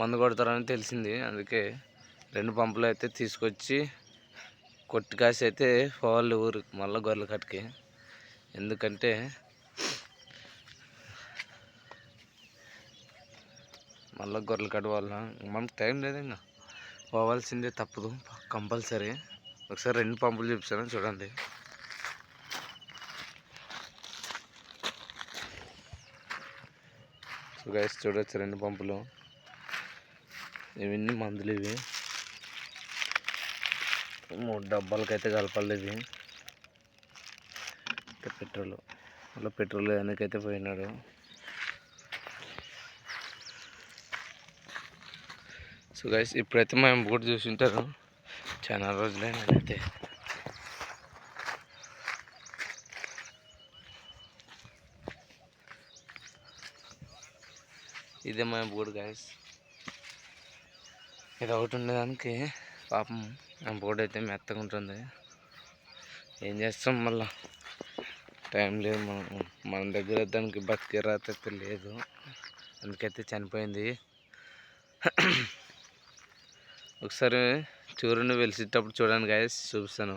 మందు కొడతారని తెలిసింది. అందుకే రెండు పంపులు అయితే తీసుకొచ్చి కొట్టి కాసి అయితే పోవాలి ఊరు మళ్ళీ గొర్రెల కట్టుకి ఎందుకంటే మళ్ళీ గొర్రెలు కట్టు వల్ల మనకు టైం లేదు ఇంకా. పోవాల్సిందే తప్పదు కంపల్సరీ. ఒకసారి రెండు పంపులు చూపిస్తాను చూడండి. సో గైస్ చూడొచ్చు రెండు పంపులు. ఇవన్నీ మందులు ఇవి. మూడు డబ్బాలకైతే కలపాలి ఇవి. పెట్రోల్. మళ్ళీ పెట్రోల్ వెనకైతే పోయినాడు. సో గైస్ ఇప్పుడైతే మేము బోట్ చూసి ఉంటారు. చాలా రోజులైనా అయితే ఇదే మేము బోర్డు గైస్ ఇది ఒకటి ఉండేదానికి పాపం ఆ బోర్డు అయితే మెత్తగా ఉంటుంది. ఏం చేస్తాం మళ్ళా? టైం లేదు మనం మన దగ్గర దానికి బతికే రాత అయితే లేదు అందుకైతే చనిపోయింది. ఒకసారి చూడండి వెలిసేటప్పుడు చూడండి గాయస్ చూపిస్తాను.